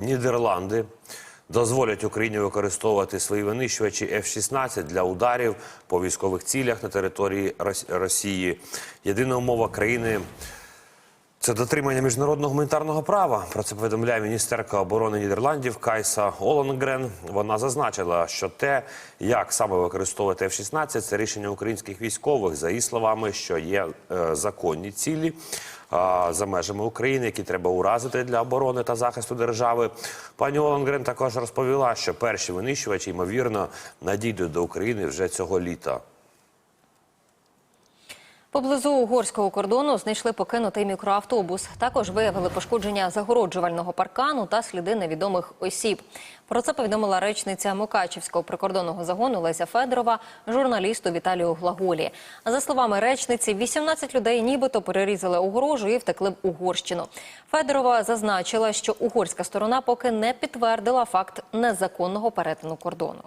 Нідерланди дозволять Україні використовувати свої винищувачі F-16 для ударів по військових цілях на території Росії. Єдина умова країни це дотримання міжнародного гуманітарного права. Про це повідомляє міністерка оборони Нідерландів Кайса Оленгрен. Вона зазначила, що те, як саме використовувати F-16, це рішення українських військових, за її словами, що є е, законні цілі. а, За межами України, які треба уразити для оборони та захисту держави, пані Оленгрен також розповіла, що перші винищувачі ймовірно надійдуть до України вже цього літа. Поблизу угорського кордону знайшли покинутий мікроавтобус. Також виявили пошкодження загороджувального паркану та сліди невідомих осіб. Про це повідомила речниця Мукачівського прикордонного загону Леся Федорова журналісту Віталію Глаголі. За словами речниці, 18 людей нібито перерізали огорожу і втекли в Угорщину. Федорова зазначила, що угорська сторона поки не підтвердила факт незаконного перетину кордону.